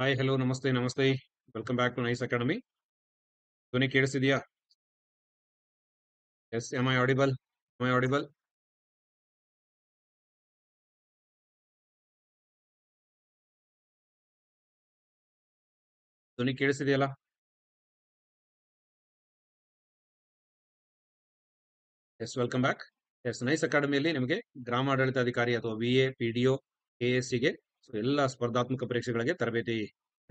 Hi hello ನಮಸ್ತೆ ನಮಸ್ತೆ welcome back to nice academy ಧ್ವನಿ ಕೇಳಿಸಿದ್ಯಾ yes M I audible M I audible ಧ್ವನಿ ಕೇಳಿಸಿದೆಯಲ್ಲ yes welcome back yes nice ಅಕಾಡೆಮಿಯಲ್ಲಿ ನಿಮಗೆ ಗ್ರಾಮ ಆಡಳಿತಾಧಿಕಾರಿ ಅಥವಾ V A P D O K ಎಸ್ಗೆ ಸೊ ಎಲ್ಲ ಸ್ಪರ್ಧಾತ್ಮಕ ಪರೀಕ್ಷೆಗಳಿಗೆ ತರಬೇತಿ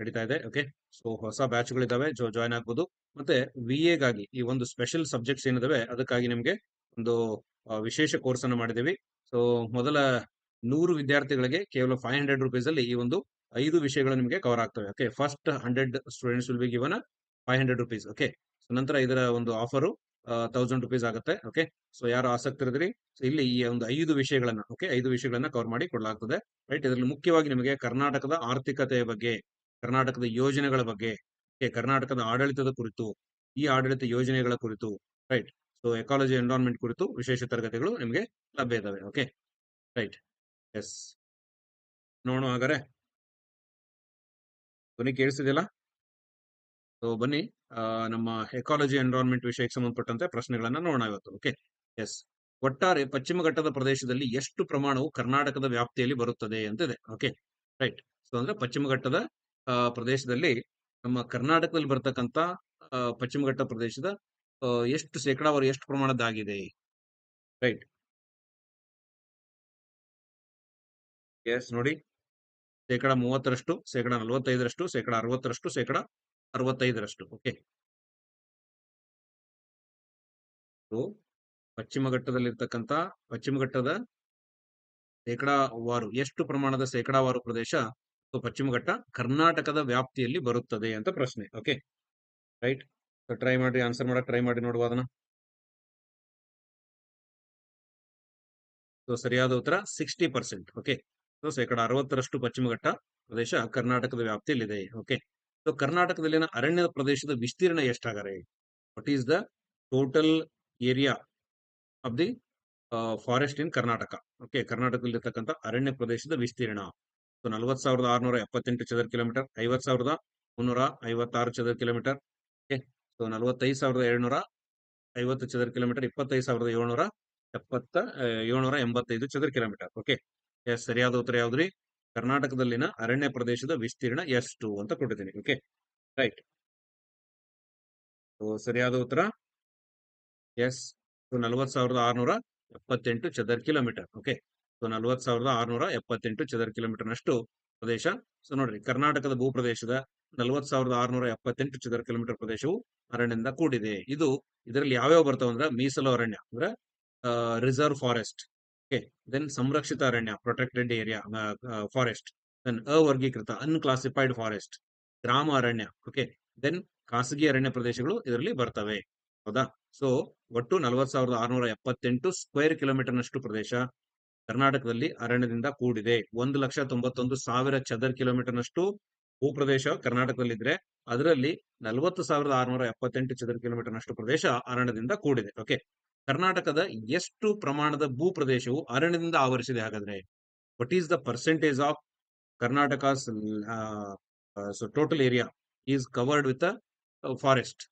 ನಡೀತಾ ಇದೆ ಓಕೆ ಸೊ ಹೊಸ ಬ್ಯಾಚ್ಗಳಿದಾವೆ ಜೊ ಜಾಯ್ನ್ ಆಗ್ಬೋದು. ಮತ್ತೆ ವಿ ಎಗಾಗಿ ಈ ಒಂದು ಸ್ಪೆಷಲ್ ಸಬ್ಜೆಕ್ಟ್ಸ್ ಏನಿದಾವೆ, ಅದಕ್ಕಾಗಿ ನಿಮಗೆ ಒಂದು ವಿಶೇಷ ಕೋರ್ಸ್ ಅನ್ನು ಮಾಡಿದ್ದೀವಿ. ಸೊ ಮೊದಲ ನೂರು ವಿದ್ಯಾರ್ಥಿಗಳಿಗೆ ಕೇವಲ ಫೈವ್ ಹಂಡ್ರೆಡ್ ರುಪೀಸ್ ಅಲ್ಲಿ ಈ ಒಂದು ಐದು ವಿಷಯಗಳು ನಿಮಗೆ ಕವರ್ ಆಗ್ತವೆ okay first hundred students will be given five hundred rupees okay ನಂತರ ಇದರ ಒಂದು ಆಫರು ತೌಸಂಡ್ ರುಪೀಸ್ ಆಗುತ್ತೆ ಓಕೆ ಸೊ ಯಾರು ಆಸಕ್ತಿ ಇರಿದ್ರಿ? ಸೊ ಇಲ್ಲಿ ಈ ಒಂದು ಐದು ವಿಷಯಗಳನ್ನ ಓಕೆ ಐದು ವಿಷಯಗಳನ್ನ ಕವರ್ ಮಾಡಿ ಕೊಡಲಾಗ್ತದೆ ರೈಟ್ ಇದರಲ್ಲಿ ಮುಖ್ಯವಾಗಿ ನಿಮಗೆ ಕರ್ನಾಟಕದ ಆರ್ಥಿಕತೆಯ ಬಗ್ಗೆ, ಕರ್ನಾಟಕದ ಯೋಜನೆಗಳ ಬಗ್ಗೆ ಕರ್ನಾಟಕದ ಆಡಳಿತದ ಕುರಿತು, ಈ ಆಡಳಿತ ಯೋಜನೆಗಳ ಕುರಿತು ರೈಟ್ ಸೊ ಎಕಾಲಜಿ ಎನ್ವೈರನ್ಮೆಂಟ್ ಕುರಿತು ವಿಶೇಷ ತರಗತಿಗಳು ನಿಮಗೆ ಲಭ್ಯ ಇದಾವೆ ಓಕೆ ರೈಟ್ ಎಸ್ ನೋಡೋಣ ಹಾಗಾದ್ರೆ. ಧ್ವನಿ ಕೇಳಿಸಿದಿಲ್ಲ ಸೊ ಬನ್ನಿ. ನಮ್ಮ ಎಕಾಲಜಿ ಎನ್ವೈರನ್ಮೆಂಟ್ ವಿಷಯಕ್ಕೆ ಸಂಬಂಧಪಟ್ಟಂತೆ ಪ್ರಶ್ನೆಗಳನ್ನ ನೋಡೋಣ ಇವತ್ತು. ಓಕೆ ಎಸ್ ಒಟ್ಟಾರೆ ಪಶ್ಚಿಮ ಘಟ್ಟದ ಪ್ರದೇಶದಲ್ಲಿ ಎಷ್ಟು ಪ್ರಮಾಣವು ಕರ್ನಾಟಕದ ವ್ಯಾಪ್ತಿಯಲ್ಲಿ ಬರುತ್ತದೆ ಅಂತ ಓಕೆ ರೈಟ್ ಸೊ ಅಂದ್ರೆ ಪಶ್ಚಿಮ ಘಟ್ಟದ ಪ್ರದೇಶದಲ್ಲಿ ನಮ್ಮ ಕರ್ನಾಟಕದಲ್ಲಿ ಬರ್ತಕ್ಕಂಥ ಪಶ್ಚಿಮ ಘಟ್ಟ ಪ್ರದೇಶದ ಎಷ್ಟು ಶೇಕಡಾವಾರು ಎಷ್ಟು ಪ್ರಮಾಣದ್ದಾಗಿದೆ? ರೈಟ್ ಎಸ್ ನೋಡಿ. ಶೇಕಡ ಮೂವತ್ತರಷ್ಟು, ಶೇಕಡ ನಲವತ್ತೈದರಷ್ಟು, ಶೇಕಡ ಅರವತ್ತರಷ್ಟು, ಶೇಕಡ ಅರವತ್ತೈದರಷ್ಟು ಓಕೆ ಪಶ್ಚಿಮ ಘಟ್ಟದಲ್ಲಿರ್ತಕ್ಕಂಥ ಪಶ್ಚಿಮ ಘಟ್ಟದ ಶೇಕಡಾವಾರು, ಎಷ್ಟು ಪ್ರಮಾಣದ ಶೇಕಡಾವಾರು ಪ್ರದೇಶ ಪಶ್ಚಿಮ ಘಟ್ಟ ಕರ್ನಾಟಕದ ವ್ಯಾಪ್ತಿಯಲ್ಲಿ ಬರುತ್ತದೆ ಅಂತ ಪ್ರಶ್ನೆ ಓಕೆ ರೈಟ್ ಟ್ರೈ ಮಾಡಿ ಆನ್ಸರ್ ಮಾಡಕ್ ಟ್ರೈ ಮಾಡಿ ನೋಡುವ ಅದನ್ನ. ಸೊ ಸರಿಯಾದ ಉತ್ತರ ಸಿಕ್ಸ್ಟಿ ಪರ್ಸೆಂಟ್ ಓಕೆ ಸೊ ಶೇಕಡ ಅರವತ್ತರಷ್ಟು ಪಶ್ಚಿಮ ಘಟ್ಟ ಪ್ರದೇಶ ಕರ್ನಾಟಕದ ವ್ಯಾಪ್ತಿಯಲ್ಲಿದೆ ಓಕೆ ಸೊ ಕರ್ನಾಟಕದಲ್ಲಿನ ಅರಣ್ಯದ ಪ್ರದೇಶದ ವಿಸ್ತೀರ್ಣ ಎಷ್ಟಾಗರೆ what is the total area of the forest in Karnataka okay ಕರ್ನಾಟಕದಲ್ಲಿರ್ತಕ್ಕಂಥ ಅರಣ್ಯ ಪ್ರದೇಶದ ವಿಸ್ತೀರ್ಣ ಸೊ ನಲವತ್ತು ಸಾವಿರದ ಆರುನೂರ ಎಪ್ಪತ್ತೆಂಟು ಚದರ ಕಿಲೋಮೀಟರ್ ಐವತ್ತು ಸಾವಿರದ ಮುನ್ನೂರ ಐವತ್ತಾರು ಚದರ ಕಿಲೋಮೀಟರ್ ಓಕೆ ಸೊ ನಲವತ್ತೈದು ಸಾವಿರದ ಏಳ್ನೂರ ಐವತ್ತು ಚದರ ಕಿಲೋಮೀಟರ್ ಇಪ್ಪತ್ತೈದು ಸಾವಿರದ ಏಳ್ನೂರ ಎಪ್ಪತ್ತ ಏಳ್ನೂರ ಎಂಬತ್ತೈದು ಚದರ ಕಿಲೋಮೀಟರ್ ಓಕೆ ಎಸ್ ಸರಿಯಾದ ಉತ್ತರ ಯಾವ್ದ್ರಿ ಕರ್ನಾಟಕದಲ್ಲಿನ ಅರಣ್ಯ ಪ್ರದೇಶದ ವಿಸ್ತೀರ್ಣ ಎಷ್ಟು ಅಂತ ಕೊಟ್ಟಿದ್ದೀನಿ. ಓಕೆ ರೈಟ್ ಸರಿಯಾದ ಉತ್ತರ? ಎಸ್ ಸೊ ನಲವತ್ತು ಸಾವಿರದ ಆರುನೂರ ಎಪ್ಪತ್ತೆಂಟು ಚದರ ಕಿಲೋಮೀಟರ್. ಓಕೆ ಸೊ ನಲ್ವತ್ ಸಾವಿರದ ಆರ್ನೂರ ಎಪ್ಪತ್ತೆಂಟು ಚದರ ಕಿಲೋಮೀಟರ್ನಷ್ಟು ಪ್ರದೇಶ. ಸೊ ನೋಡ್ರಿ, ಕರ್ನಾಟಕದ ಭೂ ಪ್ರದೇಶದ ನಲವತ್ತು ಸಾವಿರದ ಆರ್ನೂರ ಎಪ್ಪತ್ತೆಂಟು ಚದರ ಕಿಲೋಮೀಟರ್ ಪ್ರದೇಶವು ಅರಣ್ಯದಿಂದ ಕೂಡಿದೆ. ಇದು ಇದರಲ್ಲಿ ಯಾವ್ಯಾವ ಬರ್ತಾವ ಅಂದ್ರೆ ಮೀಸಲು ಅರಣ್ಯ, ಅಂದ್ರೆ ರಿಸರ್ವ್ ಫಾರೆಸ್ಟ್ ದೆನ್ ಸಂರಕ್ಷಿತ ಅರಣ್ಯ, ಪ್ರೊಟೆಕ್ಟೆಡ್ ಏರಿಯಾ ಫಾರೆಸ್ಟ್, ದೆನ್ ಅವರ್ಗೀಕೃತ ಅನ್ಕ್ಲಾಸಿಫೈಡ್ ಫಾರೆಸ್ಟ್ ಗ್ರಾಮ ಅರಣ್ಯ, ಓಕೆ, ದೆನ್ ಖಾಸಗಿ ಅರಣ್ಯ ಪ್ರದೇಶಗಳು ಇದರಲ್ಲಿ ಬರ್ತವೆ, ಹೌದಾ? ಸೊ, ಒಟ್ಟು ನಲವತ್ತು ಸಾವಿರದ ಆರುನೂರ ಎಪ್ಪತ್ತೆಂಟು ಸ್ಕ್ವೇರ್ ಕಿಲೋಮೀಟರ್ನಷ್ಟು ಪ್ರದೇಶ ಕರ್ನಾಟಕದಲ್ಲಿ ಅರಣ್ಯದಿಂದ ಕೂಡಿದೆ. ಒಂದು ಲಕ್ಷ ತೊಂಬತ್ತೊಂದು ಸಾವಿರ ಚದರ್ ಕಿಲೋಮೀಟರ್ನಷ್ಟು ಭೂಪ್ರದೇಶ ಕರ್ನಾಟಕದಲ್ಲಿದ್ರೆ ಅದರಲ್ಲಿ ನಲವತ್ತು ಸಾವಿರದ ಆರುನೂರ ಎಪ್ಪತ್ತೆಂಟು ಚದರ ಕಿಲೋಮೀಟರ್ನಷ್ಟು ಪ್ರದೇಶ ಅರಣ್ಯದಿಂದ ಕೂಡಿದೆ, ಓಕೆ. ಕರ್ನಾಟಕದ ಎಷ್ಟು ಪ್ರಮಾಣದ ಭೂ ಪ್ರದೇಶವು ಅರಣ್ಯದಿಂದ ಆವರಿಸಿದೆ ಹಾಗಾದ್ರೆ? What is the percentage of Karnataka total area is covered with forest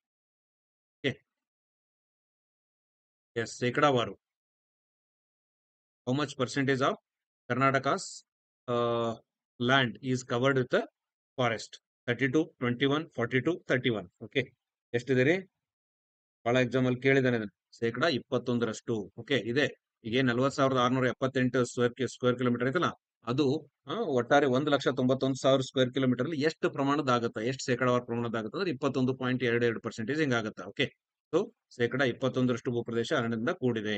yes ಶೇಕಡಾವಾರು how much percentage of Karnataka's land is covered with forest thirty two twenty one forty two thirty one okay ಎಷ್ಟಿದೆ ರೀ? ಭಾಳ exam ಅಲ್ಲಿ ಕೇಳಿದ್ದಾನೆ ಶೇಕಡ ಇಪ್ಪತ್ತೊಂದರಷ್ಟು. Okay, ಇದೆ. ಈಗ ನಲವತ್ ಸಾವಿರದ ಆರ್ನೂರ ಎಪ್ಪತ್ತೆಂಟು ಸ್ಕ್ವೇರ್ ಸ್ಕ್ವೇರ್ ಕಿಲೋಮೀಟರ್ ಐತಲ್ಲ? ಅದು ಒಟ್ಟಾರೆ ಒಂದು ಲಕ್ಷ ತೊಂಬತ್ತೊಂದು ಸಾವಿರ ಸ್ಕ್ವೇರ್ ಕಿಲೋಮೀಟರ್ ಅಲ್ಲಿ ಎಷ್ಟು ಪ್ರಮಾಣದ ಆಗುತ್ತೆ? ಎಷ್ಟು ಶೇಕಡಾವಾರು ಪ್ರಮಾಣದ ಆಗುತ್ತೆ? ಅಂದ್ರೆ ಇಪ್ಪತ್ತೊಂದು ಪಾಯಿಂಟ್ ಎರಡು ಎರಡು ಪರ್ಸೆಂಟೇಜ್ ಹಿಂಗಾಗುತ್ತೆ ಓಕೆ, ಸೊ, ಶೇಕಡ ಇಪ್ಪತ್ತೊಂದರಷ್ಟು ಭೂಪ್ರದೇಶ ಅರಣ್ಯದಿಂದ ಕೂಡಿದೆ.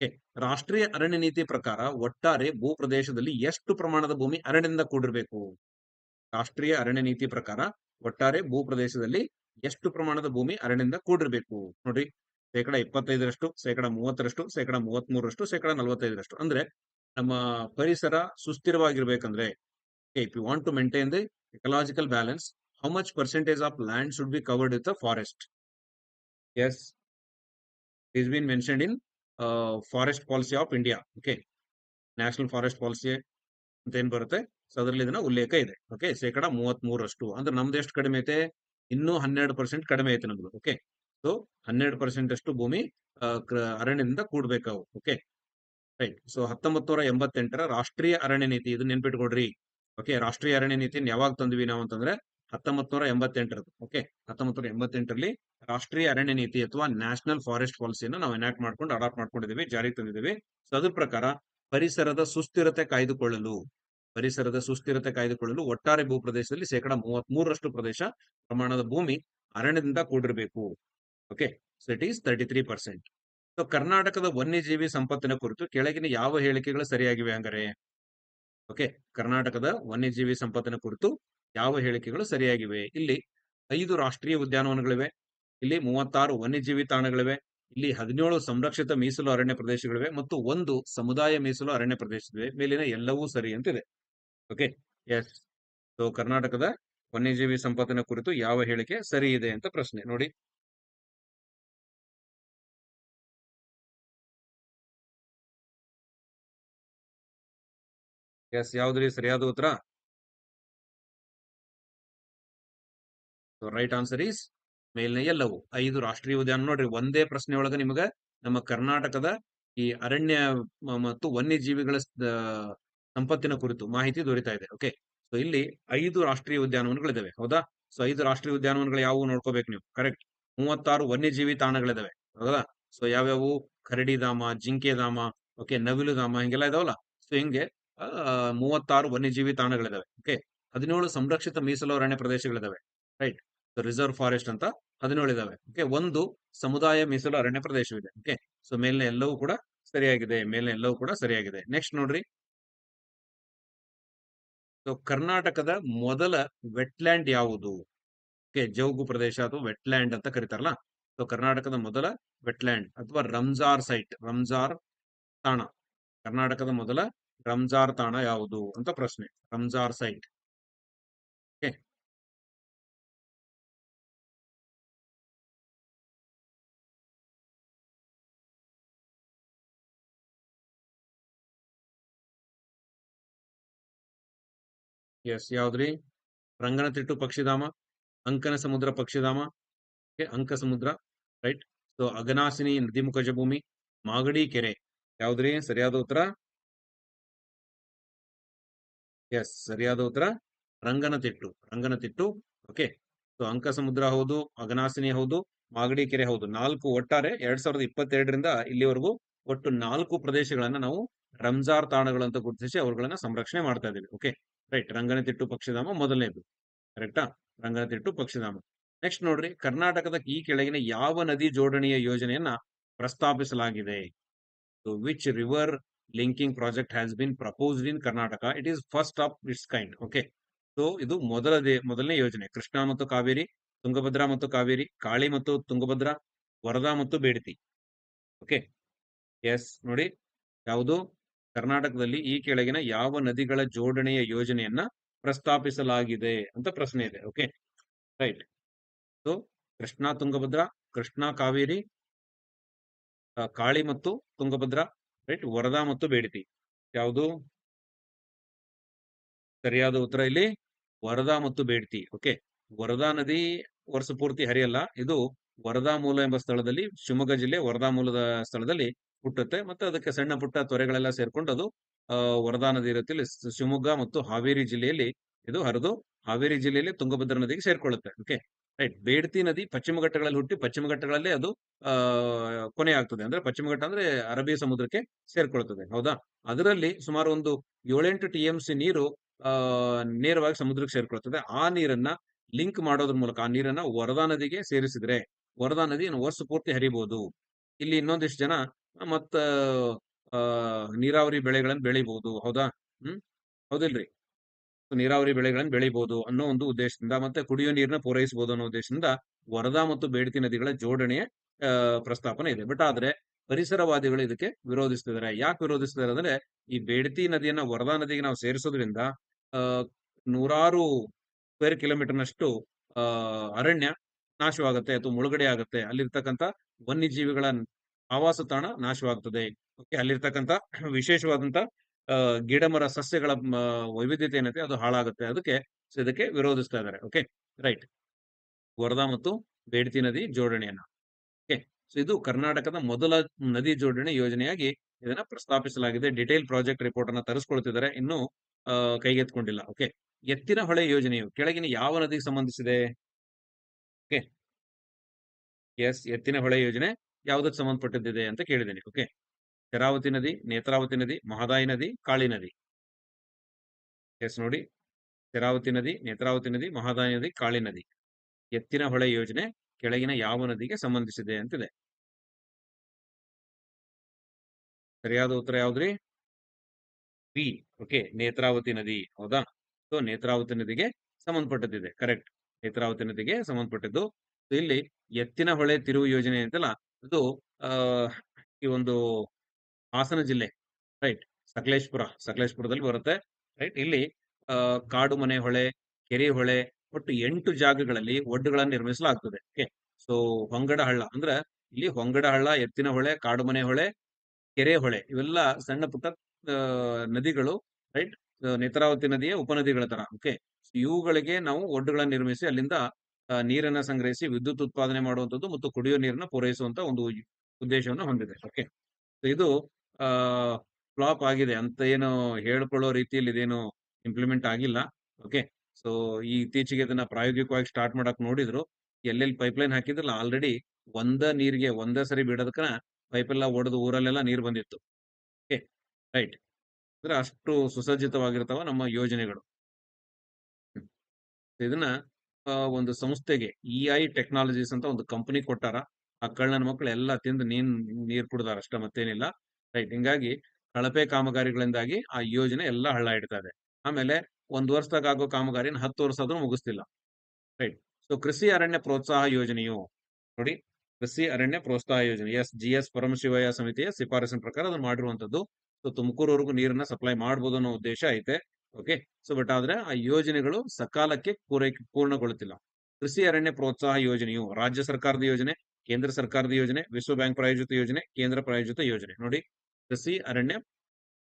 ಓಕೆ, ರಾಷ್ಟ್ರೀಯ ಅರಣ್ಯ ನೀತಿ ಪ್ರಕಾರ ಒಟ್ಟಾರೆ ಭೂಪ್ರದೇಶದಲ್ಲಿ ಎಷ್ಟು ಪ್ರಮಾಣದ ಭೂಮಿ ಅರಣ್ಯದಿಂದ ಕೂಡಿರಬೇಕು? ರಾಷ್ಟ್ರೀಯ ಅರಣ್ಯ ನೀತಿ ಪ್ರಕಾರ ಒಟ್ಟಾರೆ ಭೂಪ್ರದೇಶದಲ್ಲಿ ಎಷ್ಟು ಪ್ರಮಾಣದ ಭೂಮಿ ಅರಣ್ಯದಿಂದ ಕೂಡಿರಬೇಕು? ನೋಡ್ರಿ ಶೇಕಡ ಇಪ್ಪತ್ತೈದರಷ್ಟು, ಶೇಕಡ ಮೂವತ್ತರಷ್ಟು, ಶೇಕಡ ಮೂವತ್ಮೂರರಷ್ಟು, ಶೇಕಡ ನಲವತ್ತೈದರಷ್ಟು. ಅಂದ್ರೆ ನಮ್ಮ ಪರಿಸರ ಸುಸ್ಥಿರವಾಗಿರ್ಬೇಕಂದ್ರೆ if you want to maintain the ecological balance how much percentage of land should be covered with forest yes is been mentioned in forest policy of India okay national forest policy ಅಂತ ಏನ್ ಬರುತ್ತೆ? So ಅದರಲ್ಲಿ ಇದನ್ನ ಉಲ್ಲೇಖ ಇದೆ okay ಶೇಕಡ ಮೂವತ್ತ್ ಮೂರಷ್ಟು ಅಂದ್ರೆ ನಮ್ದು ಎಷ್ಟು ಕಡಿಮೆ ಐತೆ? ಇನ್ನೂ ಹನ್ನೆರಡು ಪರ್ಸೆಂಟ್ ಕಡಿಮೆ ಐತೆ ನಮ್ದು ಓಕೆ ಸೊ ಹನ್ನೆರಡು ಪರ್ಸೆಂಟ್ ಅಷ್ಟು ಭೂಮಿ ಅರಣ್ಯದಿಂದ ಕೂಡ್ಬೇಕಾವು. ಓಕೆ ರೈಟ್ ಸೊ ಹತ್ತೊಂಬತ್ತು ನೂರ ಎಂಬತ್ತೆಂಟರ ರಾಷ್ಟ್ರೀಯ ಅರಣ್ಯ ನೀತಿ ಇದು ನೆನ್ಪಿಟ್ಕೊಡ್ರಿ. ಓಕೆ ರಾಷ್ಟ್ರೀಯ ಅರಣ್ಯ ನೀತಿನ ಯಾವಾಗ ತಂದ್ವಿ ನಾವು ಅಂತಂದ್ರೆ ಹತ್ತೊಂಬತ್ತು ನೂರ ಎಂಬತ್ತೆಂಟರದ್ದು ಓಕೆ ಹತ್ತೊಂಬತ್ತು ನೂರ ಎಂಬತ್ತೆಂಟರಲ್ಲಿ ರಾಷ್ಟ್ರೀಯ ಅರಣ್ಯ ನೀತಿ ಅಥವಾ ನ್ಯಾಷನಲ್ ಫಾರೆಸ್ಟ್ ಪಾಲಿಸಿಯನ್ನು ನಾವು ಎನಾಕ್ಟ್ ಮಾಡ್ಕೊಂಡು ಅಡಾಪ್ಟ್ ಮಾಡ್ಕೊಂಡಿದ್ದೀವಿ, ಜಾರಿಗೆ ತಂದಿದ್ದೀವಿ. ಸೊ ಅದ್ರ ಪ್ರಕಾರ ಪರಿಸರದ ಸುಸ್ಥಿರತೆ ಕಾಯ್ದುಕೊಳ್ಳಲು, ಪರಿಸರದ ಸುಸ್ಥಿರತೆ ಕಾಯ್ದುಕೊಳ್ಳಲು ಒಟ್ಟಾರೆ ಭೂ ಪ್ರದೇಶದಲ್ಲಿ ಶೇಕಡಾ ಮೂವತ್ತ್ ಮೂರರಷ್ಟು ಪ್ರದೇಶ ಪ್ರಮಾಣದ ಭೂಮಿ ಅರಣ್ಯದಿಂದ ಕೂಡಿರಬೇಕು. Okay so it is thirty three percent so ಕರ್ನಾಟಕದ ವನ್ಯಜೀವಿ ಸಂಪತ್ತಿನ ಕುರಿತು ಕೆಳಗಿನ ಯಾವ ಹೇಳಿಕೆಗಳು ಸರಿಯಾಗಿವೆ ಹಂಗಾರೆ? ಓಕೆ ಕರ್ನಾಟಕದ ವನ್ಯಜೀವಿ ಸಂಪತ್ತಿನ ಕುರಿತು ಯಾವ ಹೇಳಿಕೆಗಳು ಸರಿಯಾಗಿವೆ? ಇಲ್ಲಿ ಐದು ರಾಷ್ಟ್ರೀಯ ಉದ್ಯಾನವನಗಳಿವೆ, ಇಲ್ಲಿ ಮೂವತ್ತಾರು ವನ್ಯಜೀವಿ ತಾಣಗಳಿವೆ, ಇಲ್ಲಿ ಹದಿನೇಳು ಸಂರಕ್ಷಿತ ಮೀಸಲು ಅರಣ್ಯ ಪ್ರದೇಶಗಳಿವೆ ಮತ್ತು ಒಂದು ಸಮುದಾಯ ಮೀಸಲು ಅರಣ್ಯ ಪ್ರದೇಶವಿದೆ ಮೇಲಿನ ಎಲ್ಲವೂ ಸರಿ ಅಂತಿದೆ ಓಕೆ ಎಸ್ ಸೊ ಕರ್ನಾಟಕದ ವನ್ಯಜೀವಿ ಸಂಪತ್ತಿನ ಕುರಿತು ಯಾವ ಹೇಳಿಕೆ ಸರಿ ಇದೆ ಅಂತ ಪ್ರಶ್ನೆ. ನೋಡಿ. ಎಸ್ ಯಾವ್ದ್ರಿ ಸರಿಯಾದ ಉತ್ತರ? ರೈಟ್ ಆನ್ಸರ್ ಈಸ್ ಮೇಲ್ನೇ ಎಲ್ಲವು. ಐದು ರಾಷ್ಟ್ರೀಯ ಉದ್ಯಾನ. ನೋಡ್ರಿ, ಒಂದೇ ಪ್ರಶ್ನೆ ಒಳಗ ನಿಮಗ ನಮ್ಮ ಕರ್ನಾಟಕದ ಈ ಅರಣ್ಯ ಮತ್ತು ವನ್ಯಜೀವಿಗಳ ಸಂಪತ್ತಿನ ಕುರಿತು ಮಾಹಿತಿ ದೊರೀತಾ ಇದೆ. ಓಕೆ ಸೊ ಇಲ್ಲಿ ಐದು ರಾಷ್ಟ್ರೀಯ ಉದ್ಯಾನವನಗಳಿದಾವೆ. ಹೌದಾ? ಸೊ ಐದು ರಾಷ್ಟ್ರೀಯ ಉದ್ಯಾನವನಗಳು ಯಾವುವು ನೋಡ್ಕೋಬೇಕು ನೀವು? ಕರೆಕ್ಟ್ ಮೂವತ್ತಾರು ವನ್ಯಜೀವಿ ತಾಣಗಳಿದಾವೆ. ಹೌದಾ? ಸೊ ಯಾವ್ಯಾವು? ಕರಡಿಧಾಮ, ಜಿಂಕೆಧಾಮ ಓಕೆ ನವಿಲುಧಾಮ, ಹಿಂಗೆಲ್ಲ ಇದಾವಲ್ಲ? ಸೊ ಹಿಂಗೆ ಮೂವತ್ತಾರು ವನ್ಯಜೀವಿ ತಾಣಗಳಿದಾವೆ. ಓಕೆ ಹದಿನೇಳು ಸಂರಕ್ಷಿತ ಮೀಸಲು ಅರಣ್ಯ ಪ್ರದೇಶಗಳಿದಾವೆ. ರೈಟ್ ರಿಸರ್ವ್ ಫಾರೆಸ್ಟ್ ಅಂತ ಹದಿನೇಳು ಇದಾವೆ. ಓಕೆ ಒಂದು ಸಮುದಾಯ ಮೀಸಲು ಅರಣ್ಯ ಪ್ರದೇಶವಿದೆ. ಓಕೆ ಸೊ ಮೇಲಿನ ಎಲ್ಲವೂ ಕೂಡ ಸರಿಯಾಗಿದೆ. ಮೇಲಿನ ಎಲ್ಲವೂ ಕೂಡ ಸರಿಯಾಗಿದೆ. ನೆಕ್ಸ್ಟ್ ನೋಡ್ರಿ. ಸೊ ಕರ್ನಾಟಕದ ಮೊದಲ ವೆಟ್ಲ್ಯಾಂಡ್ ಯಾವುದು? ಓಕೆ ಜೌಗು ಪ್ರದೇಶ ಅಥವಾ ವೆಟ್ಲ್ಯಾಂಡ್ ಅಂತ ಕರೀತಾರಲ್ಲ? ಸೊ ಕರ್ನಾಟಕದ ಮೊದಲ ವೆಟ್ಲ್ಯಾಂಡ್ ಅಥವಾ ರಂಜಾರ್ ಸೈಟ್ ರಂಜಾರ್ ತಾಣ. ಕರ್ನಾಟಕದ ಮೊದಲ ರಂಜಾರ್ ತಾಣ ಯಾವುದು ಅಂತ ಪ್ರಶ್ನೆ. Ramsar site okay. ಎಸ್ ಯಾವ್ದ್ರಿ? ರಂಗನತಿಟ್ಟು ಪಕ್ಷಿಧಾಮ, ಅಂಕನ ಸಮುದ್ರ ಪಕ್ಷಿಧಾಮ ಅಂಕ ಸಮುದ್ರ, ರೈಟ್? ಸೊ ಅಗನಾಸಿನಿ ನದಿಮುಖಜ ಭೂಮಿ, ಮಾಗಡಿ ಕೆರೆ. ಯಾವ್ದ್ರಿ? ಸರಿಯಾದ ಉತ್ತರ? ಎಸ್ ಸರಿಯಾದ ಉತ್ತರ. ರಂಗನತಿಟ್ಟು ರಂಗನತಿಟ್ಟು ಓಕೆ ಸೊ ಅಂಕ ಸಮುದ್ರ ಹೌದು ಅಗನಾಸಿನಿ ಹೌದು ಮಾಗಡಿ ಕೆರೆ ಹೌದು. ನಾಲ್ಕು ಒಟ್ಟಾರೆ ಎರಡ್ ಸಾವಿರದ ಇಪ್ಪತ್ತೆರಡರಿಂದ ಇಲ್ಲಿವರೆಗೂ ಒಟ್ಟು ನಾಲ್ಕು ಪ್ರದೇಶಗಳನ್ನ ನಾವು ರಂಜಾರ್ ತಾಣಗಳು ಅಂತ ಗುರುತಿಸಿ ಅವುಗಳನ್ನ ಸಂರಕ್ಷಣೆ ಮಾಡ್ತಾ ಇದ್ದೀವಿ. ಓಕೆ ರೈಟ್ ರಂಗನತಿಟ್ಟು ಪಕ್ಷಿಧಾಮ ಮೊದಲನೇದು. ಕರೆಕ್ಟಾ ರಂಗನತಿಟ್ಟು ಪಕ್ಷಿಧಾಮ. ನೆಕ್ಸ್ಟ್ ನೋಡ್ರಿ. ಕರ್ನಾಟಕದ ಈ ಕೆಳಗಿನ ಯಾವ ನದಿ ಜೋಡಣೆಯ ಯೋಜನೆಯನ್ನ ಪ್ರಸ್ತಾಪಿಸಲಾಗಿದೆ? Which river linking project has been proposed in Karnataka it is first of its kind okay so ಇದು ಮೊದಲ ಮೊದಲನೇ ಯೋಜನೆ, ಕೃಷ್ಣಾ ಮತ್ತು ಕಾವೇರಿ, ತುಂಗಭದ್ರಾ ಮತ್ತು ಕಾವೇರಿ, ಕಾಳಿ ಮತ್ತು ತುಂಗಭದ್ರಾ, ವರದಾ ಮತ್ತು ಬೇಡತಿ ಓಕೆ ಎಸ್ ನೋಡಿ, ಯಾವುದು? ಕರ್ನಾಟಕದಲ್ಲಿ ಈ ಕೆಳಗಿನ ಯಾವ ನದಿಗಳ ಜೋಡಣೆಯ ಯೋಜನೆಯನ್ನ ಪ್ರಸ್ತಾಪಿಸಲಾಗಿದೆ ಅಂತ ಪ್ರಶ್ನೆ ಇದೆ okay right so Krishna, Tungabhadra, Krishna, Kaveri Kali ಮತ್ತು ತುಂಗಭದ್ರಾ ರೈಟ್ ವರದಾ ಮತ್ತು ಬೇಡತಿ ಯಾವುದು? ಸರಿಯಾದ ಉತ್ತರ ಇಲ್ಲಿ, ವರದಾ ಮತ್ತು ಬೇಡ್ತಿ ಓಕೆ ವರದಾ ನದಿ ವರ್ಷ ಪೂರ್ತಿ ಹರಿಯಲ್ಲ. ಇದು ವರದಾ ಮೂಲ ಎಂಬ ಸ್ಥಳದಲ್ಲಿ, ಶಿವಮೊಗ್ಗ ಜಿಲ್ಲೆ ವರದಾ ಮೂಲದ ಸ್ಥಳದಲ್ಲಿ ಹುಟ್ಟುತ್ತೆ. ಮತ್ತೆ ಅದಕ್ಕೆ ಸಣ್ಣ ಪುಟ್ಟ ತೊರೆಗಳೆಲ್ಲ ಸೇರ್ಕೊಂಡು ಅದು ವರದಾ ನದಿ ಇರುತ್ತೆ. ಇಲ್ಲಿ ಶಿವಮೊಗ್ಗ ಮತ್ತು ಹಾವೇರಿ ಜಿಲ್ಲೆಯಲ್ಲಿ ಇದು ಹರಿದು, ಹಾವೇರಿ ಜಿಲ್ಲೆಯಲ್ಲಿ ತುಂಗಭದ್ರಾ ನದಿಗೆ ಸೇರ್ಕೊಳ್ಳುತ್ತೆ. Okay right. ಬೇಡ್ತಿ ನದಿ ಪಶ್ಚಿಮ ಘಟ್ಟಗಳಲ್ಲಿ ಹುಟ್ಟಿ ಪಶ್ಚಿಮ ಘಟ್ಟಗಳಲ್ಲೇ ಅದು ಕೊನೆ ಆಗ್ತದೆ. ಅಂದ್ರೆ ಪಶ್ಚಿಮ ಘಟ್ಟ ಅಂದ್ರೆ ಅರಬ್ಬಿ ಸಮುದ್ರಕ್ಕೆ ಸೇರ್ಕೊಳ್ತದೆ. ಹೌದಾ? ಅದರಲ್ಲಿ ಸುಮಾರು ಒಂದು ಏಳೆಂಟು ಟಿ ಎಂ ಸಿ ನೀರು ನೇರವಾಗಿ ಸಮುದ್ರಕ್ಕೆ ಸೇರ್ಕೊಳ್ತದೆ. ಆ ನೀರನ್ನ ಲಿಂಕ್ ಮಾಡೋದ್ರ ಮೂಲಕ, ಆ ನೀರನ್ನ ವರದಾ ನದಿಗೆ ಸೇರಿಸಿದ್ರೆ, ವರದಾ ನದಿ ಇನ್ನು ವರ್ಷ ಪೂರ್ತಿ ಹರಿಬಹುದು ಇಲ್ಲಿ ಇನ್ನೊಂದಿಷ್ಟು ಜನ ಮತ್ತ ನೀರಾವರಿ ಬೆಳೆಗಳನ್ನು ಬೆಳಿಬಹುದು ಹೌದಾ? ಹ್ಮ್? ಹೌದಿಲ್ರಿ? ನೀರಾವರಿ ಬೆಳೆಗಳನ್ನು ಬೆಳಿಬಹುದು ಅನ್ನೋ ಒಂದು ಉದ್ದೇಶದಿಂದ ಮತ್ತೆ ಕುಡಿಯೋ ನೀರನ್ನ ಪೂರೈಸಬಹುದು ಅನ್ನೋ ಉದ್ದೇಶದಿಂದ ವರದಾ ಮತ್ತು ಬೇಡತಿ ನದಿಗಳ ಜೋಡಣೆಯ ಪ್ರಸ್ತಾಪನೆ ಇದೆ. ಬಟ್ ಆದ್ರೆ ಪರಿಸರವಾದಿಗಳು ಇದಕ್ಕೆ ವಿರೋಧಿಸ್ತಿದ್ದಾರೆ ಯಾಕೆ ವಿರೋಧಿಸ್ತಿದ್ದಾರೆ ಅಂದ್ರೆ ಈ ಬೇಡತಿ ನದಿಯನ್ನ ವರದಾ ನದಿಗೆ ನಾವು ಸೇರಿಸೋದ್ರಿಂದ ನೂರಾರು ಸ್ಕ್ವೇರ್ ಕಿಲೋಮೀಟರ್ ನಷ್ಟು ಅರಣ್ಯ ನಾಶವಾಗುತ್ತೆ ಅಥವಾ ಮುಳುಗಡೆ ಆಗುತ್ತೆ. ಅಲ್ಲಿರ್ತಕ್ಕಂಥ ವನ್ಯಜೀವಿಗಳ ಆವಾಸ ತಾಣ ನಾಶವಾಗ್ತದೆ ಅಲ್ಲಿರ್ತಕ್ಕಂಥ ವಿಶೇಷವಾದಂತ ಗಿಡ ಮರ ಸಸ್ಯಗಳ ವೈವಿಧ್ಯತೆ ಏನೈತೆ ಅದು ಹಾಳಾಗುತ್ತೆ. ಅದಕ್ಕೆ ಇದಕ್ಕೆ ವಿರೋಧಿಸ್ತಾ ಇದ್ದಾರೆ. ಓಕೆ? ರೈಟ್. ವರದಾ ಮತ್ತು ಬೇಡ್ತಿ ನದಿ ಜೋಡಣೆಯನ್ನ. ಓಕೆ? ಸೊ, ಇದು ಕರ್ನಾಟಕದ ಮೊದಲ ನದಿ ಜೋಡಣೆ ಯೋಜನೆಯಾಗಿ ಇದನ್ನ ಪ್ರಸ್ತಾಪಿಸಲಾಗಿದೆ. ಡಿಟೇಲ್ ಪ್ರಾಜೆಕ್ಟ್ ರಿಪೋರ್ಟ್ ಅನ್ನ ತರಿಸ್ಕೊಳ್ತಿದ್ದಾರೆ. ಇನ್ನು ಕೈಗೆತ್ಕೊಂಡಿಲ್ಲ ಓಕೆ? ಎತ್ತಿನ ಹೊಳೆ ಯೋಜನೆಯು ಕೆಳಗಿನ ಯಾವ ನದಿಗೆ ಸಂಬಂಧಿಸಿದೆ? ಓಕೆ? ಎಸ್, ಎತ್ತಿನ ಹೊಳೆ ಯೋಜನೆ ಯಾವುದಕ್ಕೆ ಸಂಬಂಧಪಟ್ಟಿದ್ದಿದೆ ಅಂತ ಕೇಳಿದ್ದೀನಿ. ಓಕೆ? ಶರಾವತಿ ನದಿ, ನೇತ್ರಾವತಿ ನದಿ, ಮಹದಾಯಿ ನದಿ, ಕಾಳಿ ನದಿ. ಎಸ್ ನೋಡಿ. ಶರಾವತಿ ನದಿ, ನೇತ್ರಾವತಿ ನದಿ, ಮಹದಾಯಿ ನದಿ, ಕಾಳಿ ನದಿ. ಎತ್ತಿನ ಹೊಳೆ ಯೋಜನೆ ಕೆಳಗಿನ ಯಾವ ನದಿಗೆ ಸಂಬಂಧಿಸಿದೆ ಅಂತಿದೆ. ಸರಿಯಾದ ಉತ್ತರ ಯಾವ್ದ್ರಿ? ಬಿ. ಓಕೆ, ನೇತ್ರಾವತಿ ನದಿ. ಹೌದಾ? ಸೊ ನೇತ್ರಾವತಿ ನದಿಗೆ ಸಂಬಂಧಪಟ್ಟದ್ದಿದೆ. ಕರೆಕ್ಟ್ ನೇತ್ರಾವತಿ ನದಿಗೆ ಸಂಬಂಧಪಟ್ಟಿದ್ದು. ಇಲ್ಲಿ ಎತ್ತಿನ ಹೊಳೆ ತಿರುವು ಯೋಜನೆ ಅಂತಲ್ಲ, ಅದು ಈ ಒಂದು ಹಾಸನ ಜಿಲ್ಲೆ. ರೈಟ್. ಸಕಲೇಶ್ಪುರ. ಸಕಲೇಶ್ಪುರದಲ್ಲಿ ಬರುತ್ತೆ. ರೈಟ್. ಇಲ್ಲಿ ಕಾಡು ಮನೆ ಹೊಳೆ, ಕೆರೆ ಹೊಳೆ, ಒಟ್ಟು ಎಂಟು ಜಾಗಗಳಲ್ಲಿ ಒಡ್ಡುಗಳನ್ನು ನಿರ್ಮಿಸಲಾಗ್ತದೆ. ಓಕೆ. ಸೊ, ಹೊಂಗಡ ಹಳ್ಳ. ಅಂದ್ರೆ, ಇಲ್ಲಿ ಹೊಂಗಡ ಹಳ್ಳ, ಎತ್ತಿನ ಹೊಳೆ, ಕಾಡು ಮನೆ ಹೊಳೆ, ಕೆರೆ ಹೊಳೆ, ಇವೆಲ್ಲ ಸಣ್ಣ ಪುಟ್ಟ ನದಿಗಳು, ರೈಟ್? ನೇತ್ರಾವತಿ ನದಿಯ ಉಪನದಿಗಳ ತರ ಓಕೆ. ಇವುಗಳಿಗೆ ನಾವು ಒಡ್ಡುಗಳನ್ನು ನಿರ್ಮಿಸಿ, ಅಲ್ಲಿಂದ ನೀರನ್ನ ಸಂಗ್ರಹಿಸಿ, ವಿದ್ಯುತ್ ಉತ್ಪಾದನೆ ಮಾಡುವಂತದ್ದು ಮತ್ತು ಕುಡಿಯುವ ನೀರನ್ನ ಪೂರೈಸುವಂತ ಒಂದು ಉದ್ದೇಶವನ್ನು ಹೊಂದಿದೆ. ಓಕೆ. ಇದು ಫ್ಲಾಪ್ ಆಗಿದೆ ಅಂತ ಏನು ಹೇಳ್ಕೊಳ್ಳೋ ರೀತಿಯಲ್ಲಿ ಇದೇನು ಇಂಪ್ಲಿಮೆಂಟ್ ಆಗಿಲ್ಲ. ಓಕೆ ಸೊ ಈ ಇತ್ತೀಚೆಗೆ ಇದನ್ನ ಪ್ರಾಯೋಗಿಕವಾಗಿ ಸ್ಟಾರ್ಟ್ ಮಾಡಕ್ ನೋಡಿದ್ರು. ಎಲ್ಲೆಲ್ಲಿ ಪೈಪ್ಲೈನ್ ಹಾಕಿದ್ರಲ್ಲ ಆಲ್ರೆಡಿ ಒಂದ ನೀರಿಗೆ ಒಂದೇ ಸರಿ ಬಿಡೋದಕ್ಕ ಪೈಪ್ ಎಲ್ಲ ಒಡೆದು ಊರಲ್ಲೆಲ್ಲ ನೀರು ಬಂದಿತ್ತು. ಓಕೆ ರೈಟ್ ಅಂದ್ರೆ ಅಷ್ಟು ಸುಸಜ್ಜಿತವಾಗಿರ್ತಾವ ನಮ್ಮ ಯೋಜನೆಗಳು. ಇದನ್ನ ಒಂದು ಸಂಸ್ಥೆಗೆ ಇ ಐ ಟೆಕ್ನಾಲಜೀಸ್ ಅಂತ ಒಂದು ಕಂಪನಿ ಕೊಟ್ಟಾರ. ಆ ಕಳ್ಳನ ಮಕ್ಕಳು ಎಲ್ಲ ತಿಂದು ನೀನ್ ನೀರ್ ಕುಡ್ದಾರ ಅಷ್ಟ ಮತ್ತೇನಿಲ್ಲ. ರೈಟ್, ಹಿಂಗಾಗಿ ಕಳಪೆ ಕಾಮಗಾರಿಗಳಿಂದಾಗಿ ಆ ಯೋಜನೆ ಎಲ್ಲ ಹಳ್ಳ ಇಡ್ತಾ ಇದೆ ಆಮೇಲೆ ಒಂದ್ ವರ್ಷದಾಗ ಆಗೋ ಕಾಮಗಾರಿನ ಹತ್ತು ವರ್ಷ ಆದ್ರೂ ಮುಗಿಸ್ತಿಲ್ಲ. ರೈಟ್, ಸೊ ಕೃಷಿ ಅರಣ್ಯ ಪ್ರೋತ್ಸಾಹ ಯೋಜನೆಯು ನೋಡಿ, ಕೃಷಿ ಅರಣ್ಯ ಪ್ರೋತ್ಸಾಹ ಯೋಜನೆ, ಎಸ್, ಜಿ, ಎಸ್ ಪರಮಶಿವಯ್ಯ ಸಮಿತಿಯ ಶಿಫಾರಸಿನ ಪ್ರಕಾರ ಅದನ್ನ ಮಾಡಿರುವಂತದ್ದು ಸೊ ತುಮಕೂರವರೆಗೂ ನೀರನ್ನ ಸಪ್ಲೈ ಮಾಡಬಹುದು ಅನ್ನೋ ಉದ್ದೇಶ ಐತೆ. ಓಕೆ, ಸೊ ಬಟ್ ಆದ್ರೆ ಆ ಯೋಜನೆಗಳು ಸಕಾಲಕ್ಕೆ ಪೂರೈಕೆ, ಪೂರ್ಣಗೊಳ್ಳುತ್ತಿಲ್ಲ. ಕೃಷಿ ಅರಣ್ಯ ಪ್ರೋತ್ಸಾಹ ಯೋಜನೆಯು ರಾಜ್ಯ ಸರ್ಕಾರದ ಯೋಜನೆ, ಕೇಂದ್ರ ಸರ್ಕಾರದ ಯೋಜನೆ, ವಿಶ್ವ ಬ್ಯಾಂಕ್ ಪ್ರಾಯೋಜಿತ ಯೋಜನೆ, ಕೇಂದ್ರ ಪ್ರಾಯೋಜಿತ ಯೋಜನೆ. ನೋಡಿ ಕೃಷಿ ಅರಣ್ಯ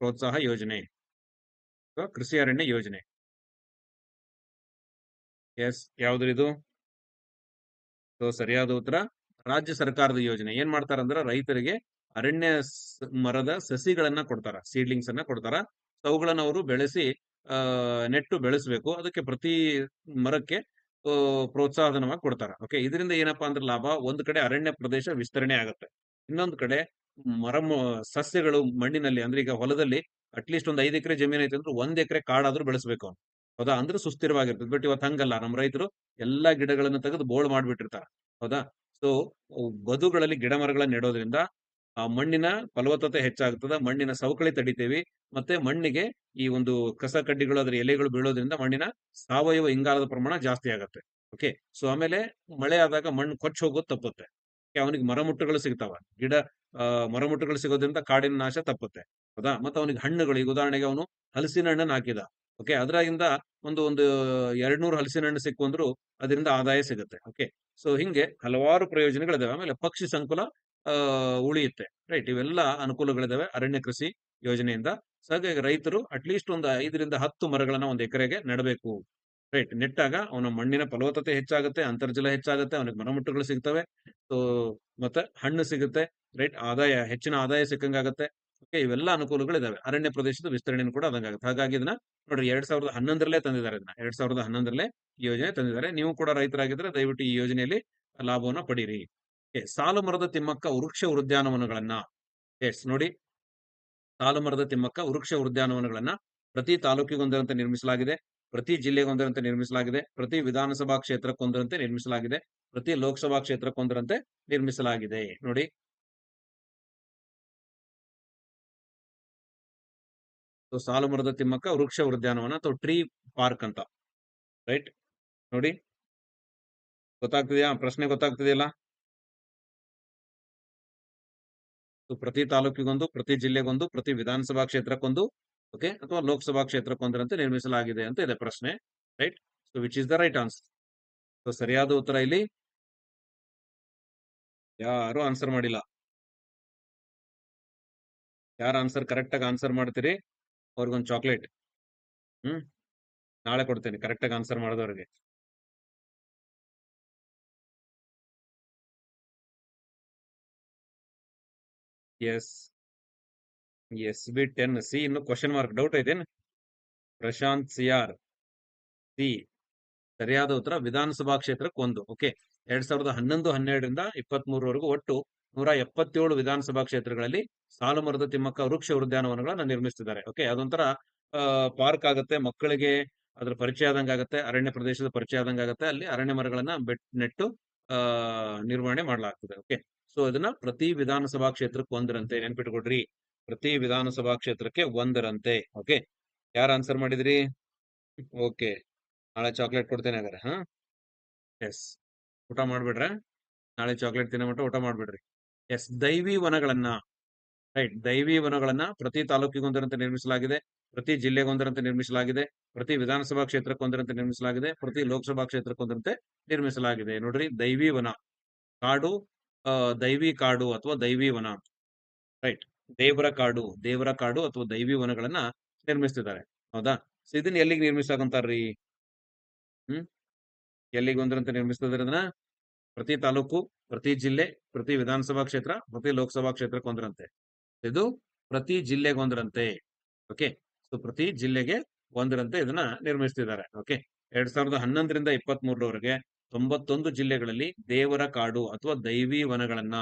ಪ್ರೋತ್ಸಾಹ ಯೋಜನೆ ಅಥವಾ ಕೃಷಿ ಅರಣ್ಯ ಯೋಜನೆ. ಎಸ್ ಯಾವ್ದು ಇದು? ಸೊ ಸರಿಯಾದ ಉತ್ತರ. ರಾಜ್ಯ ಸರ್ಕಾರದ ಯೋಜನೆ. ಏನ್ ಮಾಡ್ತಾರಂದ್ರ ರೈತರಿಗೆ ಅರಣ್ಯ ಮರದ ಸಸಿಗಳನ್ನ ಕೊಡ್ತಾರ ಸೀಡ್ಲಿಂಗ್ಸ್ ಅನ್ನ ಕೊಡ್ತಾರ. ಅವುಗಳನ್ನ ಅವರು ಬೆಳೆಸಿ ನೆಟ್ಟು ಬೆಳೆಸಬೇಕು. ಅದಕ್ಕೆ ಪ್ರತಿ ಮರಕ್ಕೆ ಆ, ಪ್ರೋತ್ಸಾಹಧನವಾಗಿ ಕೊಡ್ತಾರ. ಓಕೆ ಇದರಿಂದ ಏನಪ್ಪಾ ಅಂದ್ರೆ ಲಾಭ? ಒಂದ್ ಕಡೆ ಅರಣ್ಯ ಪ್ರದೇಶ ವಿಸ್ತರಣೆ ಆಗುತ್ತೆ. ಇನ್ನೊಂದು ಕಡೆ ಮರ ಸಸ್ಯಗಳು ಮಣ್ಣಿನಲ್ಲಿ ಅಂದ್ರೆ ಈಗ ಹೊಲದಲ್ಲಿ ಅಟ್ಲೀಸ್ಟ್ ಒಂದ್ ಐದು ಎಕರೆ ಜಮೀನು ಐತೆ ಅಂದ್ರೆ ಒಂದ್ ಎಕರೆ ಕಾಡಾದ್ರೂ ಬೆಳೆಸಬೇಕು ಅವ್ನು. ಹೌದಾ? ಅಂದ್ರೆ ಸುಸ್ಥಿರವಾಗಿರ್ತದೆ ಬಟ್ ಇವತ್ತು ಹಂಗಲ್ಲ. ನಮ್ಮ ರೈತರು ಎಲ್ಲಾ ಗಿಡಗಳನ್ನು ತೆಗೆದು ಬೋಳ್ ಮಾಡ್ಬಿಟ್ಟಿರ್ತಾರ. ಹೌದಾ? ಸೊ ಬದುಗಳಲ್ಲಿ ಗಿಡ ಮರಗಳನ್ನ ನೆಡೋದ್ರಿಂದ ಆ ಮಣ್ಣಿನ ಫಲವತ್ತತೆ ಹೆಚ್ಚಾಗ್ತದ ಮಣ್ಣಿನ ಸವಕಳಿ ತಡಿತೇವಿ ಮತ್ತೆ ಮಣ್ಣಿಗೆ ಈ ಒಂದು ಕಸ ಕಡ್ಡಿಗಳು ಅದರ ಎಲೆಗಳು ಬೀಳೋದ್ರಿಂದ ಮಣ್ಣಿನ ಸಾವಯವ ಇಂಗಾಲದ ಪ್ರಮಾಣ ಜಾಸ್ತಿ ಆಗತ್ತೆ. ಓಕೆ ಸೊ ಆಮೇಲೆ ಮಳೆ ಆದಾಗ ಮಣ್ಣು ಕೊಚ್ಚ ಹೋಗೋದು ತಪ್ಪುತ್ತೆ. ಅವನಿಗೆ ಮರಮುಟ್ಟುಗಳು ಸಿಗ್ತಾವ. ಗಿಡ ಮರಮುಟ್ಟುಗಳು ಸಿಗೋದ್ರಿಂದ ಕಾಡಿನ ನಾಶ ತಪ್ಪುತ್ತೆ. ಹೌದಾ? ಮತ್ತೆ ಅವನಿಗೆ ಹಣ್ಣುಗಳು, ಈಗ ಉದಾಹರಣೆಗೆ ಅವನು ಹಲಸಿನ ಹಣ್ಣನ್ನು ಹಾಕಿದ. ಓಕೆ ಅದರಿಂದ ಒಂದು ಒಂದು ಎರಡ್ ನೂರು ಹಲಸಿನ ಹಣ್ಣು ಸಿಕ್ಕು ಅಂದ್ರು ಅದರಿಂದ ಆದಾಯ ಸಿಗುತ್ತೆ. ಓಕೆ, ಸೊ ಹಿಂಗೆ ಹಲವಾರು ಪ್ರಯೋಜನಗಳಿದಾವೆ. ಆಮೇಲೆ ಪಕ್ಷಿ ಸಂಕುಲ ಉಳಿಯುತ್ತೆ. ರೈಟ್, ಇವೆಲ್ಲ ಅನುಕೂಲಗಳಿದಾವೆ ಅರಣ್ಯ ಕೃಷಿ ಯೋಜನೆಯಿಂದ. ಸೊ ರೈತರು ಅಟ್ಲೀಸ್ಟ್ ಒಂದು ಐದರಿಂದ ಹತ್ತು ಮರಗಳನ್ನ ಒಂದು ಎಕರೆಗೆ ನೆಡಬೇಕು. ರೈಟ್ ನೆಟ್ಟಾಗ ಅವನ ಮಣ್ಣಿನ ಫಲವತ್ತತೆ ಹೆಚ್ಚಾಗುತ್ತೆ, ಅಂತರ್ಜಲ ಹೆಚ್ಚಾಗುತ್ತೆ, ಅವನಿಗೆ ಮರಮುಟ್ಟುಗಳು ಸಿಗ್ತವೆ. ಸೊ ಮತ್ತೆ ಹಣ್ಣು ಸಿಗುತ್ತೆ ರೈಟ್ ಆದಾಯ, ಹೆಚ್ಚಿನ ಆದಾಯ ಸಿಕ್ಕಂಗಾಗತ್ತೆ. ಓಕೆ ಇವೆಲ್ಲ ಅನುಕೂಲಗಳಿದಾವೆ. ಅರಣ್ಯ ಪ್ರದೇಶದ ವಿಸ್ತರಣೆಯನ್ನು ಕೂಡ ಆದಂಗಾಗುತ್ತೆ. ಹಾಗಾಗಿ ಇದನ್ನ ನೋಡ್ರಿ, ಎರಡ್ ಸಾವಿರದ ಹನ್ನೊಂದರಲ್ಲೇ ತಂದಿದ್ದಾರೆ ಇದನ್ನ. ಎರಡ್ ಸಾವಿರದ ಹನ್ನೊಂದರಲ್ಲೇ ಯೋಜನೆ ತಂದಿದ್ದಾರೆ. ನೀವು ಕೂಡ ರೈತರಾಗಿದ್ರೆ ದಯವಿಟ್ಟು ಈ ಯೋಜನೆಯಲ್ಲಿ ಲಾಭವನ್ನ ಪಡೀರಿ. ಸಾಲು ಮರದ ತಿಮ್ಮಕ್ಕ ವೃಕ್ಷ ಉದ್ಯಾನವನಗಳನ್ನ ಎಸ್ ನೋಡಿ. ಸಾಲು ಮರದ ತಿಮ್ಮಕ್ಕ ವೃಕ್ಷ ಉದ್ಯಾನವನಗಳನ್ನ ಪ್ರತಿ ತಾಲೂಕಿಗೊಂದರಂತೆ ನಿರ್ಮಿಸಲಾಗಿದೆ. ಪ್ರತಿ ಜಿಲ್ಲೆಗೊಂದರಂತೆ ನಿರ್ಮಿಸಲಾಗಿದೆ, ಪ್ರತಿ ವಿಧಾನಸಭಾ ಕ್ಷೇತ್ರಕ್ಕೊಂದರಂತೆ ನಿರ್ಮಿಸಲಾಗಿದೆ, ಪ್ರತಿ ಲೋಕಸಭಾ ಕ್ಷೇತ್ರಕ್ಕೊಂದರಂತೆ ನಿರ್ಮಿಸಲಾಗಿದೆ. ನೋಡಿ. ಸಾಲು ಮರದ ತಿಮ್ಮಕ್ಕ ವೃಕ್ಷ ಉದ್ಯಾನವನ ಅಥವಾ ಟ್ರೀ ಪಾರ್ಕ್ ಅಂತ. ರೈಟ್? ನೋಡಿ. ಗೊತ್ತಾಗ್ತಿದೆಯಾ? ಪ್ರಶ್ನೆ ಗೊತ್ತಾಗ್ತಿದೆಯಲ್ಲ? ಪ್ರತಿ ತಾಲೂಕಿಗೊಂದು, ಪ್ರತಿ ಜಿಲ್ಲೆಗೊಂದು, ಪ್ರತಿ ವಿಧಾನಸಭಾ ಕ್ಷೇತ್ರಕ್ಕೊಂದು ಓಕೆ? ಅಥವಾ ಲೋಕಸಭಾ ಕ್ಷೇತ್ರಕ್ಕೊಂದರಂತೆ ನಿರ್ಮಿಸಲಾಗಿದೆ ಅಂತ ಇದೆ ಪ್ರಶ್ನೆ right so which is the right answer so ಸರಿಯಾದ ಉತ್ತರ ಇಲ್ಲಿ? ಯಾರು ಆನ್ಸರ್ ಮಾಡಿಲ್ಲ. ಯಾರು ಆನ್ಸರ್ ಕರೆಕ್ಟ್ ಆಗಿ ಆನ್ಸರ್ ಮಾಡ್ತೀರಿ? ಅವ್ರಿಗೊಂದು ಚಾಕ್ಲೇಟ್ ಹ್ಮ್? ನಾಳೆ ಕೊಡ್ತೇನೆ ಕರೆಕ್ಟ್ ಆಗಿ answer ಮಾಡಿದವ್ರಿಗೆ. Yes yes B ten C ಇನ್ನು ಕ್ವಶನ್ ಮಾರ್ಕ್ ಡೌಟ್ ಐತೇನು ಪ್ರಶಾಂತ್ ಸಿಆರ್ ಸಿ. ಸರಿಯಾದ ಉತ್ತರ. ವಿಧಾನಸಭಾ ಕ್ಷೇತ್ರಕ್ಕೆ ಒಂದು. ಓಕೆ ಎರಡ್ ಸಾವಿರದ ಹನ್ನೊಂದು, ಹನ್ನೆರಡರಿಂದ ಇಪ್ಪತ್ತ್ ಮೂರವರೆಗೂ ಒಟ್ಟು ನೂರ ಎಪ್ಪತ್ತೇಳು ವಿಧಾನಸಭಾ ಕ್ಷೇತ್ರಗಳಲ್ಲಿ ಸಾಲು ಮರದ ತಿಮ್ಮಕ್ಕ ವೃಕ್ಷ ಉದ್ಯಾನವನಗಳನ್ನ ನಿರ್ಮಿಸಿದ್ದಾರೆ ಓಕೆ ಅದೊಂಥರ ಪಾರ್ಕ್ ಆಗುತ್ತೆ, ಮಕ್ಕಳಿಗೆ ಅದ್ರ ಪರಿಚಯ ಆದಂಗಾಗತ್ತೆ ಅರಣ್ಯ ಪ್ರದೇಶದ ಪರಿಚಯ ಆದಂಗಾಗತ್ತೆ ಅಲ್ಲಿ ಅರಣ್ಯ ಮರಗಳನ್ನ ಬೆಟ್, ನೆಟ್ಟು ನಿರ್ವಹಣೆ ಮಾಡಲಾಗ್ತದೆ. ಓಕೆ ಸೊ ಇದನ್ನ ಪ್ರತಿ ವಿಧಾನಸಭಾ ಕ್ಷೇತ್ರಕ್ಕೆ ಒಂದರಂತೆ ನೆನ್ಪಿಟ್ಕೊಡ್ರಿ. ಪ್ರತಿ ವಿಧಾನಸಭಾ ಕ್ಷೇತ್ರಕ್ಕೆ ಒಂದರಂತೆ ಓಕೆ ಯಾರು ಆನ್ಸರ್ ಮಾಡಿದ್ರಿ? ಓಕೆ ನಾಳೆ ಚಾಕ್ಲೇಟ್ ಕೊಡ್ತೇನೆ ಹಾಗಾದ್ರೆ, ಹಾ? ಎಸ್ ಊಟ ಮಾಡ್ಬಿಡ್ರ? ನಾಳೆ ಚಾಕ್ಲೇಟ್ ತಿನ್ನೋ ಮಟ್ಟ ಊಟ ಮಾಡ್ಬಿಡ್ರಿ. ಎಸ್ ದೈವಿ ವನಗಳನ್ನ ರೈಟ್ ದೈವಿ ವನಗಳನ್ನ ಪ್ರತಿ ತಾಲೂಕಿಗೊಂದರಂತೆ ನಿರ್ಮಿಸಲಾಗಿದೆ, ಪ್ರತಿ ಜಿಲ್ಲೆಗೊಂದರಂತೆ ನಿರ್ಮಿಸಲಾಗಿದೆ, ಪ್ರತಿ ವಿಧಾನಸಭಾ ಕ್ಷೇತ್ರಕ್ಕೊಂದರಂತೆ ನಿರ್ಮಿಸಲಾಗಿದೆ, ಪ್ರತಿ ಲೋಕಸಭಾ ಕ್ಷೇತ್ರಕ್ಕೊಂದರಂತೆ ನಿರ್ಮಿಸಲಾಗಿದೆ. ನೋಡ್ರಿ, ದೈವಿ ವನ. ಕಾಡು ದೈವಿ ಕಾಡು ಅಥವಾ ದೈವಿ ವನ. ರೈಟ್ ದೇವರ ಕಾಡು ದೇವರ ಕಾಡು ಅಥವಾ ದೈವಿ ವನಗಳನ್ನ ನಿರ್ಮಿಸ್ತಿದ್ದಾರೆ. ಹೌದಾ? ಸೊ ಇದನ್ನ ಎಲ್ಲಿಗೆ ನಿರ್ಮಿಸಾಕಂತಾರ್ರಿ ಹ್ಮ್? ಎಲ್ಲಿಗೆ ಒಂದ್ರಂತ ನಿರ್ಮಿಸ್ತಿದ್ದಾರೆ ಅದನ್ನ ಪ್ರತಿ ತಾಲೂಕು, ಪ್ರತಿ ಜಿಲ್ಲೆ, ಪ್ರತಿ ವಿಧಾನಸಭಾ ಕ್ಷೇತ್ರ, ಪ್ರತಿ ಲೋಕಸಭಾ ಕ್ಷೇತ್ರಕ್ಕೆ ಒಂದರಂತೆ. ಇದು ಪ್ರತಿ ಜಿಲ್ಲೆಗೊಂದರಂತೆ ಓಕೆ? ಸೊ ಪ್ರತಿ ಜಿಲ್ಲೆಗೆ ಒಂದರಂತೆ ಇದನ್ನ ನಿರ್ಮಿಸ್ತಿದ್ದಾರೆ. ಓಕೆ? ಎರಡ್ ಸಾವಿರದ ಹನ್ನೊಂದರಿಂದ ಇಪ್ಪತ್ತ್ ಮೂರರವರೆಗೆ ತೊಂಬತ್ತೊಂದು ಜಿಲ್ಲೆಗಳಲ್ಲಿ ದೇವರ ಕಾಡು ಅಥವಾ ದೈವಿ ವನಗಳನ್ನ.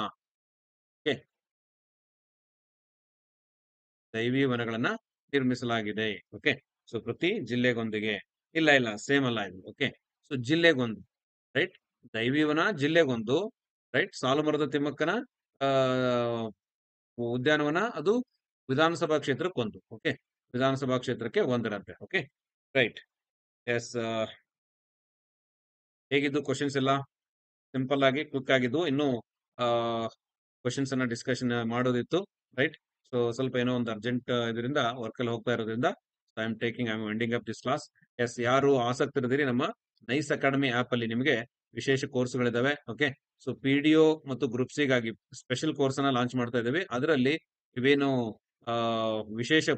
ದೈವಿ ವನಗಳನ್ನ ನಿರ್ಮಿಸಲಾಗಿದೆ. ಓಕೆ? ಸೊ ಪ್ರತಿ ಜಿಲ್ಲೆಗೊಂದಿಗೆ ಇಲ್ಲ ಇಲ್ಲ ಸೇಮ್ ಅಲ್ಲ ಇದು. ಓಕೆ? ಸೊ ಜಿಲ್ಲೆಗೊಂದು ರೈಟ್ ದೈವಿವನ ಜಿಲ್ಲೆಗೊಂದು ರೈಟ್ ಸಾಲುಮರದ ತಿಮ್ಮಕ್ಕನ ಉದ್ಯಾನವನ ಅದು ವಿಧಾನಸಭಾ ಕ್ಷೇತ್ರಕ್ಕೊಂದು. ಓಕೆ? ವಿಧಾನಸಭಾ ಕ್ಷೇತ್ರಕ್ಕೆ ಒಂದರಂತೆ. ಓಕೆ? ರೈಟ್ ಎಸ್ ಹೇಗಿದ್ದು ಕ್ವಶನ್ಸ್ ಎಲ್ಲ? ಸಿಂಪಲ್ ಆಗಿ ಕ್ವಿಕ್ ಆಗಿದ್ದು, ಇನ್ನು ಕ್ವಶನ್ಸ್ ಅನ್ನ ಡಿಸ್ಕಷನ್ ಮಾಡೋದಿತ್ತು ರೈಟ್ ಸೊ ಸ್ವಲ್ಪ ಏನೋ ಒಂದು ಅರ್ಜೆಂಟ್ ಇದರಿಂದ ವರ್ಕ್ ಅಲ್ಲಿ ಹೋಗ್ತಾ ಇರೋದ್ರಿಂದ I am taking I am ending up this class yes ಯಾರು ಆಸಕ್ತಿ ಆಸಕ್ತರಿದ್ದೀರಿ ನಮ್ಮ ನೈಸ್ ಅಕಾಡೆಮಿ ಆಪ್ ಅಲ್ಲಿ ನಿಮಗೆ ವಿಶೇಷ ಕೋರ್ಸ್ಗಳಿದಾವೆ okay so P D O ಮತ್ತು ಗ್ರೂಪ್ಸಿಗಾಗಿ ಸ್ಪೆಷಲ್ ಕೋರ್ಸ್ ಅನ್ನ ಲಾಂಚ್ ಮಾಡ್ತಾ ಇದ್ದೀವಿ. ಅದರಲ್ಲಿ ಇವೇನು ವಿಶೇಷ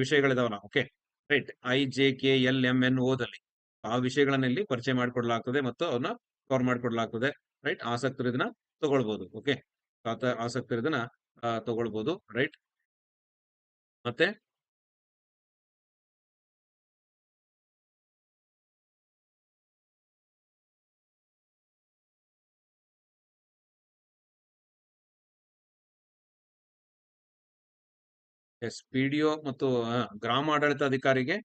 ವಿಷಯಗಳಿದಾವಲ್ಲ okay right I J K L M N ಓದಲ್ಲಿ ಆ ವಿಷಯಗಳನ್ನ ಇಲ್ಲಿ ಪರಿಚಯ ಮಾಡಿಕೊಡ್ಲಾಗ್ತದೆ ಮತ್ತು ಅವನ್ನ ಕವರ್ ಮಾಡಿಕೊಡ್ಲಾಗ್ತದೆ. ರೈಟ್ ಆಸಕ್ತಿ ಇದನ್ನ ತಗೊಳ್ಬಹುದು ಓಕೆ ಆಸಕ್ತರು ಇದನ್ನ ತಗೊಳ್ಬಹುದು ರೈಟ್ ಮತ್ತೆ? ಎಸ್ ಪಿ ಡಿ ಒ ಮತ್ತು ಗ್ರಾಮ ಆಡಳಿತ ಅಧಿಕಾರಿಗೆ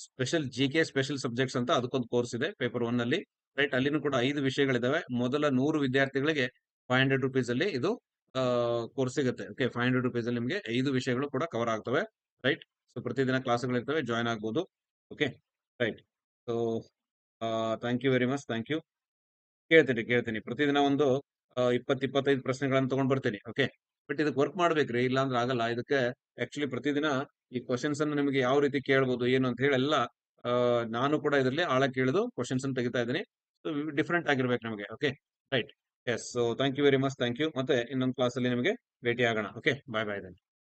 special G K special subjects ಅಂತ ಅದಕ್ಕೊಂದು ಕೋರ್ಸ್ ಇದೆ ಪೇಪರ್ ಒನ್ ಅಲ್ಲಿ ರೈಟ್ ಅಲ್ಲಿನೂ ಕೂಡ ಐದು ವಿಷಯಗಳಿದಾವೆ. ಮೊದಲ ನೂರು ವಿದ್ಯಾರ್ಥಿಗಳಿಗೆ ಫೈವ್ ಹಂಡ್ರೆಡ್ ರುಪೀಸ್ ಅಲ್ಲಿ ಇದು ಕೋರ್ಸ್ ಸಿಗುತ್ತೆ. ಓಕೆ ಫೈವ್ ಹಂಡ್ರೆಡ್ ರುಪೀಸ್ ಅಲ್ಲಿ ನಿಮಗೆ ಐದು ವಿಷಯಗಳು ಕೂಡ ಕವರ್ ಆಗ್ತವೆ ರೈಟ್ ಸೊ ಪ್ರತಿದಿನ ಕ್ಲಾಸ್ಗಳು ಇರ್ತವೆ ಜಾಯ್ನ್ ಆಗ್ಬೋದು okay right so thank you very much thank you ಕೇಳ್ತೀನಿ ಕೇಳ್ತೀನಿ. ಪ್ರತಿದಿನ ಒಂದು ಇಪ್ಪತ್ತು ಇಪ್ಪತ್ತೈದು ಪ್ರಶ್ನೆಗಳನ್ನು ತಗೊಂಡ್ ಬರ್ತೀನಿ. ಓಕೆ ಬಟ್ ಇದಕ್ಕೆ ವರ್ಕ್ ಮಾಡ್ಬೇಕ್ರಿ ಇಲ್ಲ ಅಂದ್ರೆ ಆಗಲ್ಲ. ಇದಕ್ಕೆ ಆಕ್ಚುಲಿ ಪ್ರತಿದಿನ ಈ ಕ್ವಶನ್ಸ್ ಅನ್ನು ನಿಮಗೆ ಯಾವ ರೀತಿ ಕೇಳ್ಬೋದು, ಏನು ಅಂತ ಹೇಳಿ ಎಲ್ಲ ನಾನು ಕೂಡ ಇದರಲ್ಲಿ ಆಳ ಕೇಳಿದು ಕ್ವಶನ್ಸ್ ಅನ್ನು ತೆಗಿತಾ ಇದ್ದೀನಿ. ಸೊ ಡಿಫ್ರೆಂಟ್ ಆಗಿರ್ಬೇಕು ನಮಗೆ. Okay right yes so thank you very much thank you ಮತ್ತೆ ಇನ್ನೊಂದು ಕ್ಲಾಸ್ ಅಲ್ಲಿ ನಿಮಗೆ ಭೇಟಿ ಆಗೋಣ ಓಕೆ ಬಾಯ್ ಬಾಯ್ ದನ್